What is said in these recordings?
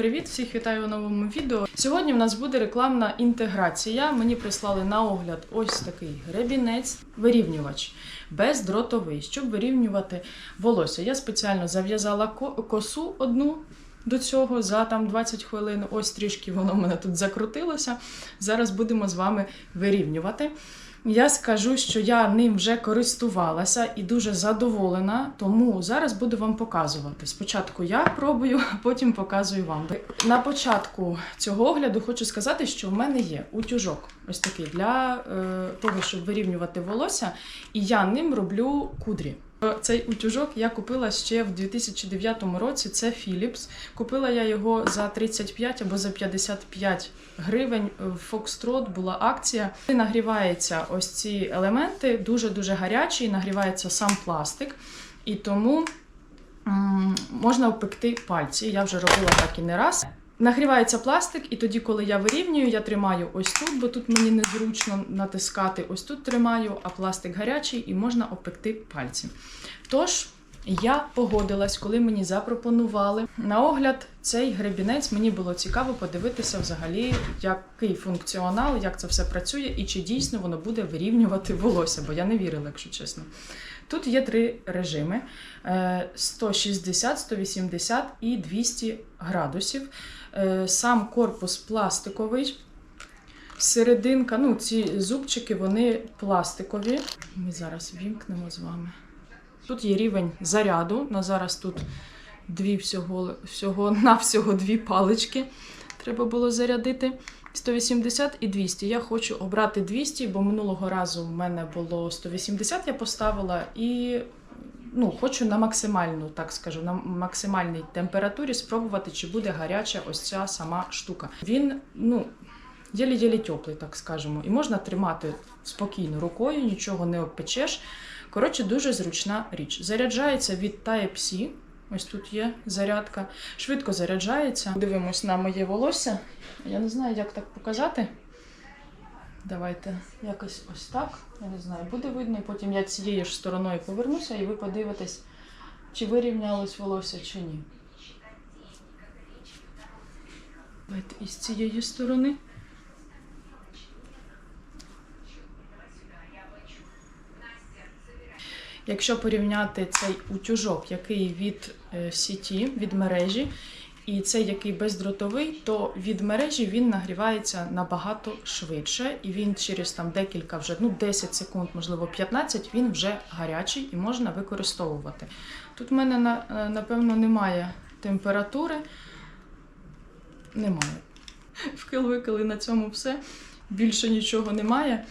Привіт! Всіх вітаю у новому відео. Сьогодні в нас буде рекламна інтеграція. Мені прислали на огляд ось такий гребінець, вирівнювач бездротовий, щоб вирівнювати волосся. Я спеціально зав'язала косу одну. До цього за там 20 хвилин. Ось трішки воно в мене тут закрутилося. Зараз будемо з вами вирівнювати. Я скажу, що я ним вже користувалася і дуже задоволена, тому зараз буду вам показувати. Спочатку я пробую, а потім показую вам. На початку цього огляду хочу сказати, що в мене є утюжок, ось такий для е, того, щоб вирівнювати волосся, і я ним роблю кудрі. Цей утюжок я купила ще в 2009 році. Це Philips. Купила я його за 35 або за 55 гривень. В Foxtrot була акція. Нагріваються ось ці елементи, дуже-дуже гарячі, нагрівається сам пластик. І тому м, можна опекти пальці. Я вже робила так і не раз. Нагрівається пластик, і тоді, коли я вирівнюю, я тримаю ось тут, бо тут мені незручно натискати. Ось тут тримаю, а пластик гарячий і можна опекти пальці. Тож, я погодилась, коли мені запропонували на огляд цей гребінець. Мені було цікаво подивитися взагалі, який функціонал, як це все працює, і чи дійсно воно буде вирівнювати волосся, бо я не вірила, якщо чесно. Тут є три режими: е, 160, 180 і 200 градусів. Е, Сам корпус пластиковий. Серединка, ну, ці зубчики, вони пластикові. Ми зараз вімкнемо з вами. Тут є рівень заряду. На зараз тут дві всього, всього на всього дві палички. Треба було зарядити. 180 і 200. Я хочу обрати 200, бо минулого разу в мене було 180, я поставила і ну, хочу на максимальну, так скажу, на максимальній температурі спробувати, чи буде гаряча ось ця сама штука. Він, ну, єлі-єлі теплий, так скажемо, і можна тримати спокійно рукою, нічого не обпечеш. Коротше, дуже зручна річ. Заряджається від Type-C. Ось тут є зарядка. Швидко заряджається. Дивимось на моє волосся. Я не знаю, як так показати. Давайте якось ось так. Я не знаю, буде видно. Потім я цією ж стороною повернуся, і ви подивитесь, чи вирівнялось волосся, чи ні. Давайте із цієї сторони. Якщо порівняти цей утюжок, який від е, сіті, від мережі, і цей, який бездротовий, то від мережі він нагрівається набагато швидше, і він через там декілька вже ну 10 секунд, можливо 15, він вже гарячий і можна використовувати. Тут в мене е, напевно немає температури. Немає. Вкил-викили на цьому все. Більше нічого немає.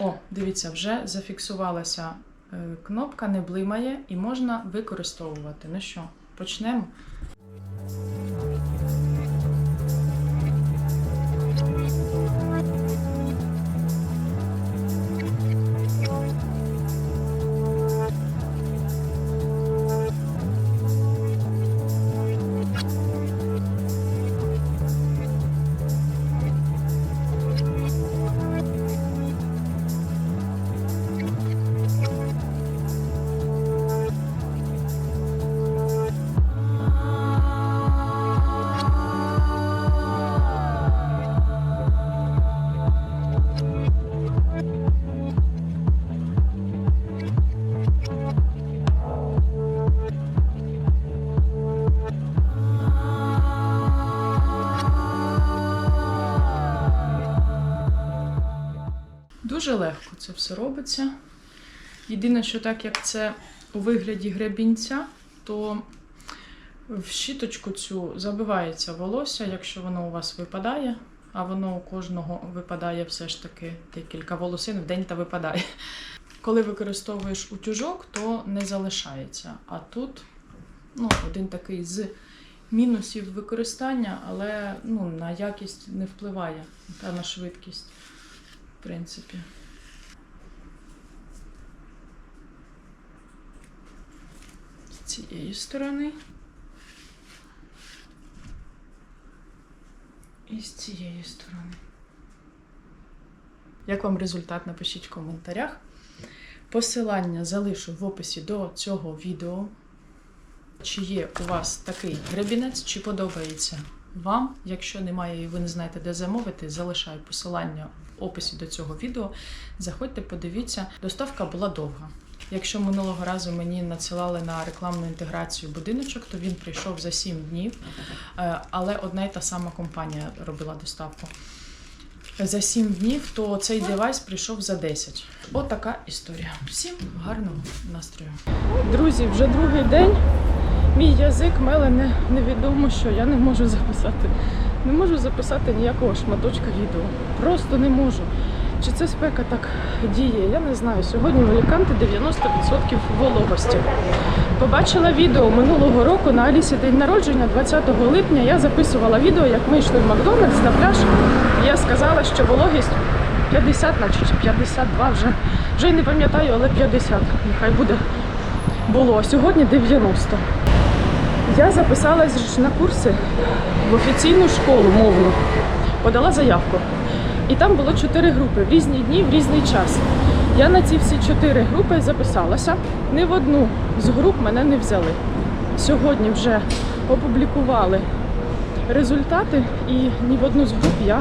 О, дивіться, вже зафіксувалася е, кнопка, не блимає і можна використовувати. Ну що, почнемо? Дуже легко це все робиться. Єдине, що так як це у вигляді гребінця, то в щіточку цю забивається волосся, якщо воно у вас випадає, а воно у кожного випадає все ж таки декілька волосин в день та випадає. Коли використовуєш утюжок, то не залишається. А тут ну, один такий з мінусів використання, але ну, на якість не впливає та на швидкість в принципі. З цієї сторони. І з цієї сторони. Як вам результат? Напишіть в коментарях. Посилання залишу в описі до цього відео. Чи є у вас такий гребінець, чи подобається вам? Якщо немає і ви не знаєте, де замовити, залишаю посилання описі до цього відео. Заходьте, подивіться. Доставка була довга. Якщо минулого разу мені надсилали на рекламну інтеграцію будиночок, то він прийшов за 7 днів, Е, але одна й та сама компанія робила доставку. За 7 днів, то цей девайс прийшов за 10. От така історія. Всім гарного настрою. Друзі, вже другий день. Мій язик мелене невідомо що. Я не можу записати. Не можу записати ніякого шматочка відео. Просто не можу. Чи це спека так діє? Я не знаю. Сьогодні в Аліканте 90% вологості. Побачила відео минулого року на Алісі день народження, 20 липня. Я записувала відео, як ми йшли в Макдональдс на пляж. Я сказала, що вологість 50, наче чи 52 вже. Вже й не пам'ятаю, але 50. Нехай буде було. А Сьогодні 90. Я записалась на курси в офіційну школу мовну. Подала заявку. І там було чотири групи в різні дні, в різний час. Я на ці всі чотири групи записалася. Ні в одну з груп мене не взяли. Сьогодні вже опублікували результати, і ні в одну з груп я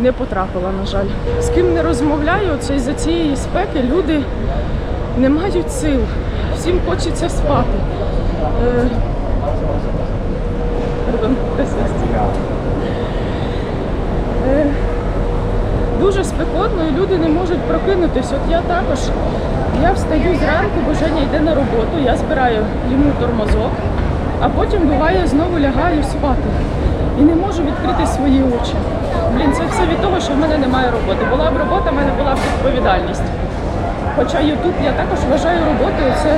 не потрапила, на жаль. З ким не розмовляю, це із-за цієї спеки люди не мають сил. Всім хочеться спати. Е, Робимо. Е, Дуже спекотно і люди не можуть прокинутись. От я також я встаю зранку, бо Женя йде на роботу, я збираю йому тормозок, а потім буває знову лягаю спати. І не можу відкрити свої очі. Блін, це все від того, що в мене немає роботи. Була б робота, в мене була б відповідальність. Хоча Ютуб я також вважаю роботою, це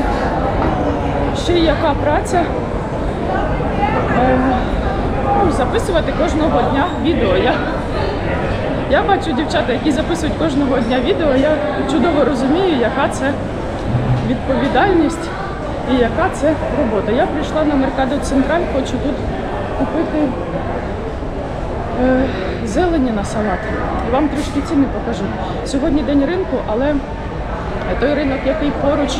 ще й яка праця. Ну, записувати кожного дня відео. Я, я бачу дівчата, які записують кожного дня відео. Я чудово розумію, яка це відповідальність і яка це робота. Я прийшла на Меркадо Централь, хочу тут купити е, зелені на салат. Вам трішки ціни покажу. Сьогодні день ринку, але той ринок, який поруч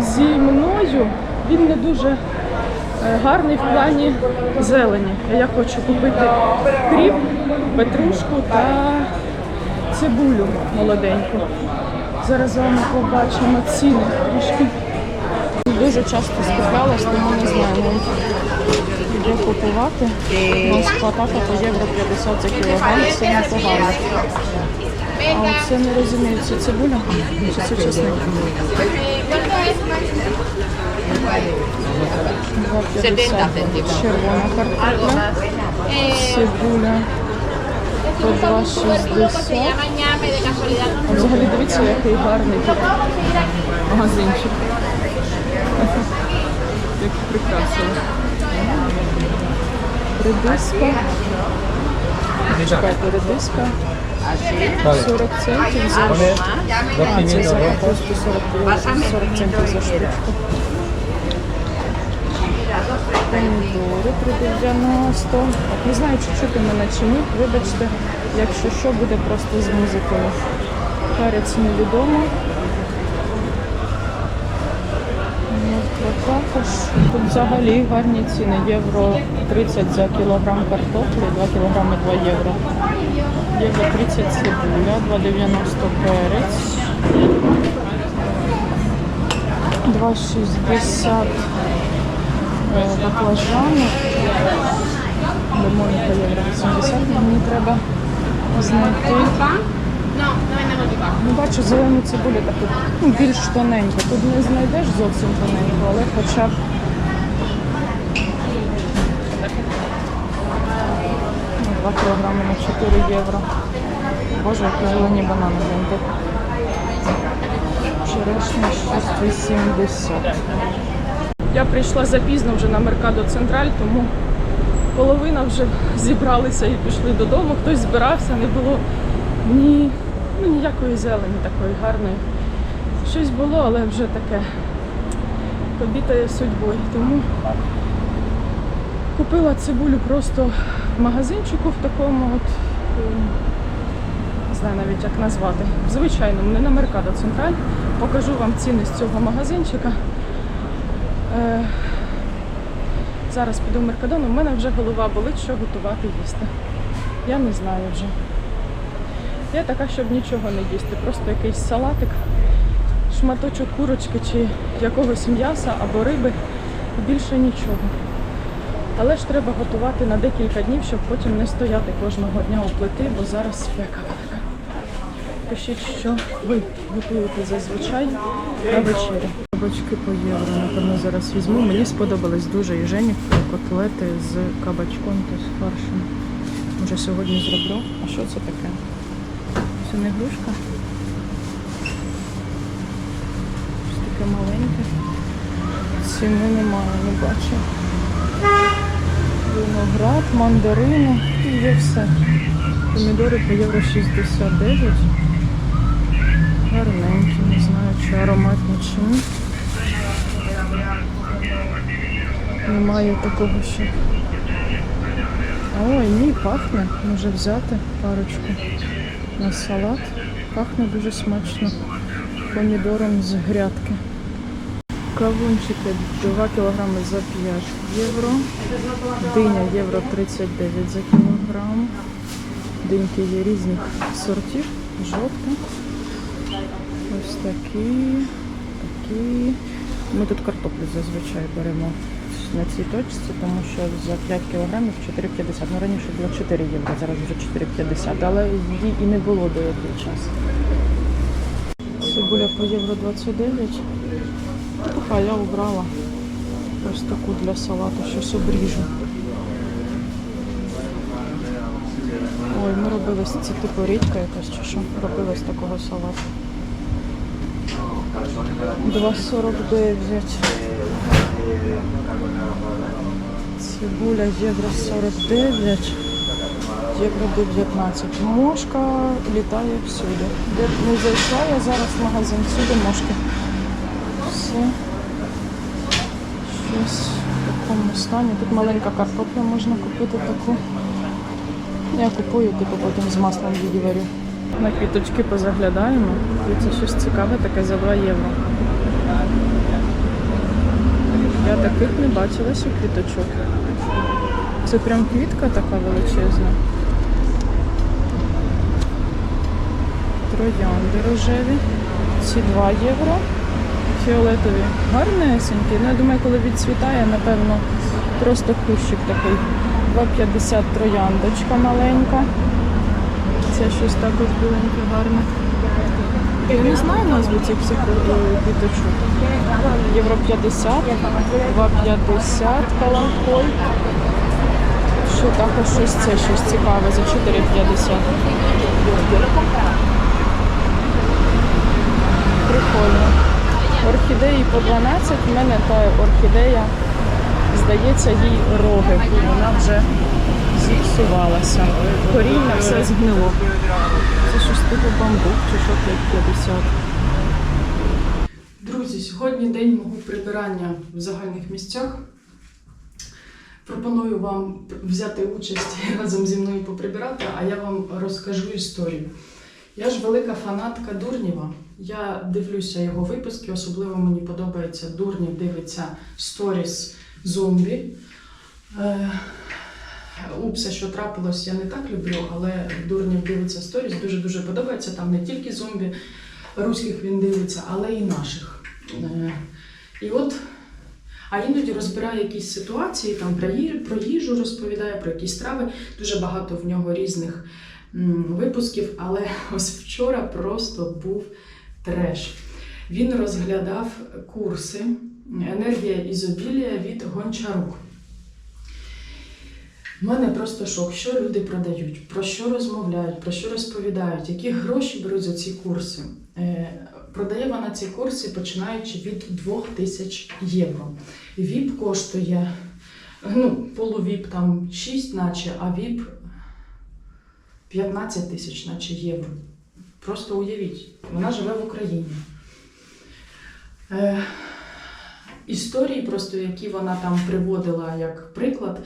зі мною, він не дуже гарний в плані зелені. Я хочу купити кріп, петрушку та цибулю молоденьку. Зараз з вами побачимо ціни трішки. Дуже часто скупалась, тому не знаю навіть де купувати. У нас патата по євро 50 за кілограм, це непогано. А це не розумію, це цибуля чи це чесник? 2,50 червона картопля, цибуля по 2,60. Взагалі дивіться, який гарний тут магазинчик. Як прикрасили. Редиска. Чекайте, редиска. 40 центів за 40, 40 центів за штучку. Помідори при 90. От не знаю, чи чути мене чи ні. Вибачте, якщо що, буде просто з музикою. Перець невідомо. Також. Тут взагалі гарні ціни. Євро 30 за кілограм картоплі, 2 кілограми 2 євро. Євро 30 цибуля, 2,90 перець. 2,60 е, баклажани. Лимони по євро 80 мені треба знайти. Ну, бачу, зелену цибулю таку ну, більш тоненьку. Тут не знайдеш зовсім тоненьку, але хоча б. Ну, 2 кілограми на 4 євро. Боже, які зелені банани гляньте. Черешня 6,80. Я прийшла запізно вже на Меркадо Централь, тому половина вже зібралися і пішли додому. Хтось збирався, не було ні, ну, ніякої зелені такої гарної. Щось було, але вже таке побітає судьбою. Тому купила цибулю просто в магазинчику в такому от. е, Не знаю навіть як назвати. В звичайному, не на Меркадо Централь. Покажу вам ціни з цього магазинчика. Е, Зараз піду в Меркадон, у мене вже голова болить, що готувати їсти. Я не знаю вже. Я така, щоб нічого не їсти, просто якийсь салатик, шматочок курочки чи якогось м'яса або риби, більше нічого. Але ж треба готувати на декілька днів, щоб потім не стояти кожного дня у плити, бо зараз спека. Пишіть, що ви готуєте зазвичай на вечерю. Кабачки по євро, напевно, зараз візьму. Мені сподобались дуже і Жені котлети з кабачком та з фаршем. Може сьогодні зроблю. А що це таке? Це не грушка? Щось таке маленьке. Ціни немає, не бачу. Виноград, мандарини і є все. Помідори по євро 69. Гарненькі, не знаю, чи ароматні чи ні. Немає такого, що. Ой, ні, пахне. Може взяти парочку на салат. Пахне дуже смачно. Помідором з грядки. Кавунчики 2 кг за 5 євро. Диня євро 39 за кілограм. Диньки є різних сортів. Жовта. Ось такі, такі. Ми тут картоплю зазвичай беремо на цій точці, тому що за 5 кілограмів 4,50. Ну раніше було 4 євро, зараз вже 4,50, але її і не було до який час. Цибуля по євро 29. Така я обрала ось таку для салату, щось обріжу. Ой, ми робили це типу рідка якась чи що? Робили з такого салату. 2,49. Цибуля євро 49, євро 19. Мошка літає всюди. Де не зайшла я зараз в магазин, всюди мошки. Все. Щось в такому стані. Тут маленька картопля можна купити таку. Я купую, типу потім з маслом її варю. На квіточки позаглядаємо. Це щось цікаве таке за 2 євро. Я таких не бачила ще квіточок. Це прям квітка така величезна. Троянди рожеві. Ці 2 євро. Фіолетові. Гарнесенькі. Ну, я думаю, коли відцвітає, напевно, просто кущик такий. 2,50 трояндочка маленька. Це щось також біленьке, гарне. Я не знаю назву цих е, квіточок. Євро 50, 2,50 каланхоль. Що також щось це щось цікаве за 4,50. Прикольно. Орхідеї по 12. У мене та орхідея, здається, їй роги. Вона вже зіпсувалася. Коріння все згнило. Це щось типу бамбук чи що 5,50. Друзі, сьогодні день мого прибирання в загальних місцях. Пропоную вам взяти участь разом зі мною поприбирати, а я вам розкажу історію. Я ж велика фанатка Дурнєва. Я дивлюся його випуски, особливо мені подобається Дурнів дивиться сторіс зомбі. Упсе, що трапилось, я не так люблю, але Дурнів дивиться сторіс, дуже-дуже подобається. Там не тільки зомбі руських він дивиться, але і наших. Е, І от, а іноді розбирає якісь ситуації, там про їжу, розповідає, про якісь страви. Дуже багато в нього різних випусків, але ось вчора просто був треш. Він розглядав курси енергія ізобілія від Гончарук. У мене просто шок, що люди продають, про що розмовляють, про що розповідають, які гроші беруть за ці курси. Е, Продає вона ці курси починаючи від 2000 євро. ВІП коштує, ну, полувіп там 6, наче, а ВІП 15 тисяч, наче євро. Просто уявіть, вона живе в Україні. Е, історії, просто які вона там приводила як приклад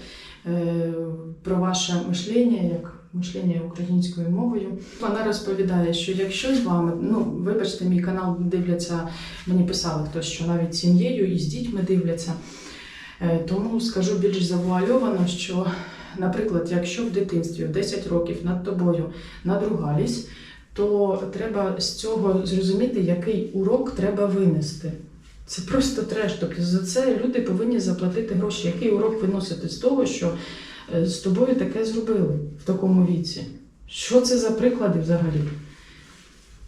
про ваше мишлення, як мишлення українською мовою. Вона розповідає, що якщо з вами, ну вибачте, мій канал дивляться, мені писали хтось, що навіть з сім'єю і з дітьми дивляться. Е, Тому скажу більш завуальовано, що, наприклад, якщо в дитинстві в 10 років над тобою надругались, то треба з цього зрозуміти, який урок треба винести. Це просто треш. Тобто за це люди повинні заплатити гроші. Який урок виносити з того, що е, з тобою таке зробили в такому віці? Що це за приклади взагалі?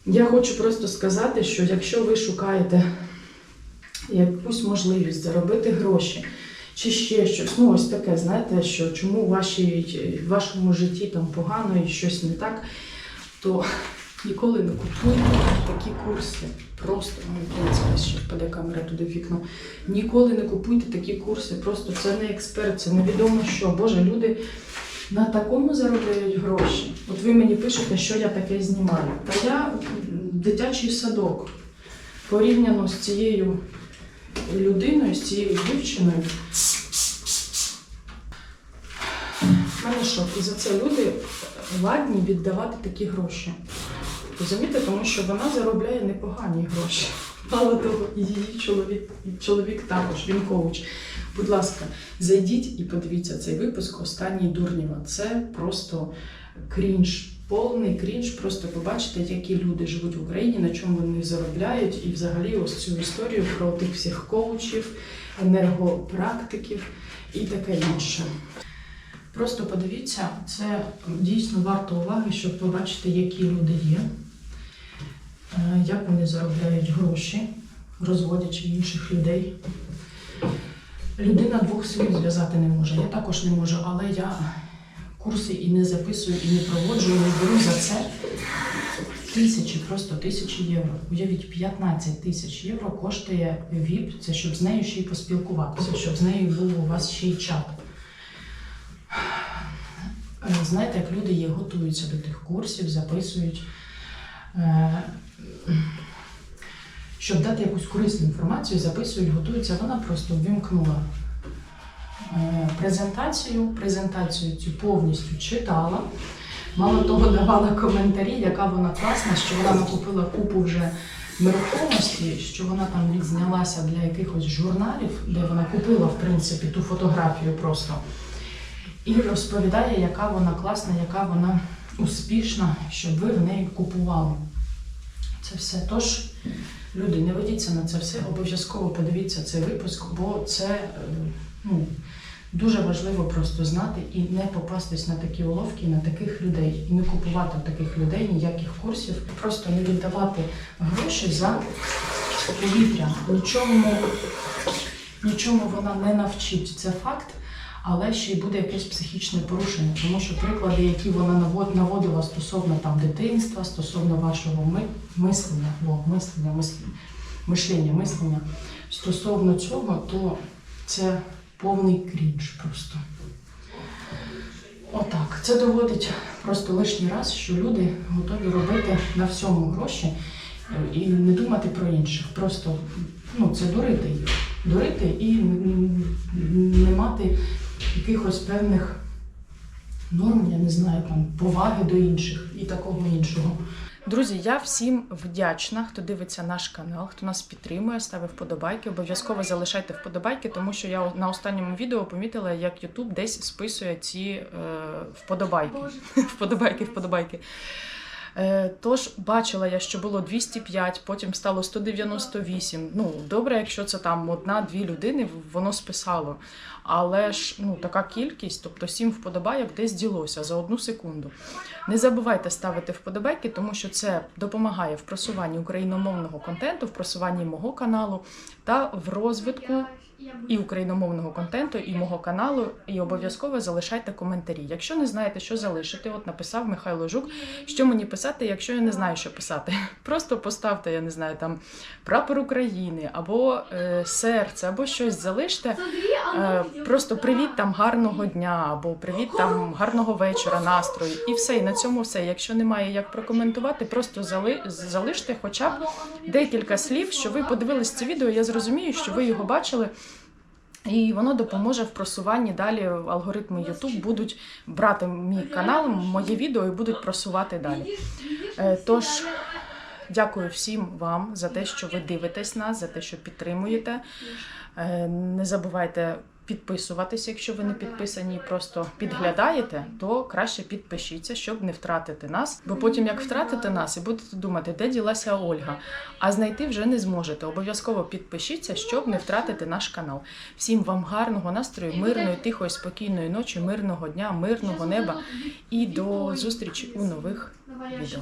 Я хочу просто сказати, що якщо ви шукаєте якусь можливість заробити гроші, чи ще щось, ну ось таке, знаєте, що чому в, вашій, в вашому житті там погано і щось не так, то ніколи не купуйте такі курси. Просто, ну, ще впаде камера туди в вікно. Ніколи не купуйте такі курси. Просто це не експерт, це невідомо що. Боже, люди на такому заробляють гроші. От ви мені пишете, що я таке знімаю. Та я дитячий садок порівняно з цією людиною, з цією дівчиною. Шок. І за це люди ладні віддавати такі гроші. Розумієте, тому що вона заробляє непогані гроші. Мало того, її чоловік, чоловік також, він коуч. Будь ласка, зайдіть і подивіться цей випуск останній Дурнєва. Це просто крінж, повний крінж. Просто побачите, які люди живуть в Україні, на чому вони заробляють, і взагалі ось цю історію про тих всіх коучів, енергопрактиків і таке інше. Просто подивіться, це дійсно варто уваги, щоб побачити, які люди є, як вони заробляють гроші, розводячи інших людей. Людина двох слів зв'язати не може. Я також не можу, але я курси і не записую, і не проводжу, і беру за це тисячі, просто тисячі євро. Уявіть, 15 тисяч євро коштує VIP, це щоб з нею ще й поспілкуватися, щоб з нею був у вас ще й чат. Е, Знаєте, як люди є, готуються до тих курсів, записують. Е, Щоб дати якусь корисну інформацію, записують, готуються. Вона просто ввімкнула е, презентацію, презентацію цю повністю читала. Мало того, давала коментарі, яка вона класна, що вона накупила купу вже нерухомості, що вона там відзнялася для якихось журналів, де вона купила, в принципі, ту фотографію просто. І розповідає, яка вона класна, яка вона успішна, щоб ви в неї купували. Це все. Тож, люди, не ведіться на це все, обов'язково подивіться цей випуск, бо це е, ну, дуже важливо просто знати і не попастись на такі уловки, на таких людей, і не купувати таких людей ніяких курсів, просто не віддавати гроші за повітря. Нічому, нічому вона не навчить. Це факт. Але ще й буде якесь психічне порушення, тому що приклади, які вона навод- наводила стосовно там дитинства, стосовно вашого ми- мислення, бо мислення, мислення, мишлення, мислення, стосовно цього, то це повний крінж просто. Отак. Це доводить просто лишній раз, що люди готові робити на всьому гроші е, і не думати про інших. Просто ну, це дурити їх. Дурити і не мати якихось певних норм, я не знаю, там поваги до інших і такого іншого. Друзі, я всім вдячна, хто дивиться наш канал, хто нас підтримує, ставить вподобайки. Обов'язково залишайте вподобайки, тому що я на останньому відео помітила, як YouTube десь списує ці е, вподобайки. Вподобайки, вподобайки. Е, Тож бачила я, що було 205, потім стало 198. Ну, добре, якщо це там одна-дві людини, воно списало. Але ж ну, така кількість, тобто 7 вподобайок десь ділося за одну секунду. Не забувайте ставити вподобайки, тому що це допомагає в просуванні україномовного контенту, в просуванні мого каналу та в розвитку і україномовного контенту, і мого каналу. І обов'язково залишайте коментарі. Якщо не знаєте, що залишити, от написав Михайло Жук, що мені писати, якщо я не знаю, що писати. Просто поставте, я не знаю, там прапор України або е, серце, або щось залиште. Е, просто привіт там гарного дня, або привіт там гарного вечора, настрою. І все. І на цьому все. Якщо немає як прокоментувати, просто зали, залиште хоча б декілька слів, що ви подивились це відео. Я зрозумію, що ви його бачили. І воно допоможе в просуванні далі. Алгоритми YouTube будуть брати мій канал, моє відео і будуть просувати далі. Е, Тож дякую всім вам за те, що ви дивитесь нас, за те, що підтримуєте. Е, Не забувайте підписуватися, якщо ви не підписані, і просто підглядаєте, то краще підпишіться, щоб не втратити нас. Бо потім, як втратите нас, і будете думати, де ділася Ольга, а знайти вже не зможете. Обов'язково підпишіться, щоб не втратити наш канал. Всім вам гарного настрою, мирної, тихої, спокійної ночі, мирного дня, мирного неба і до зустрічі у нових відео.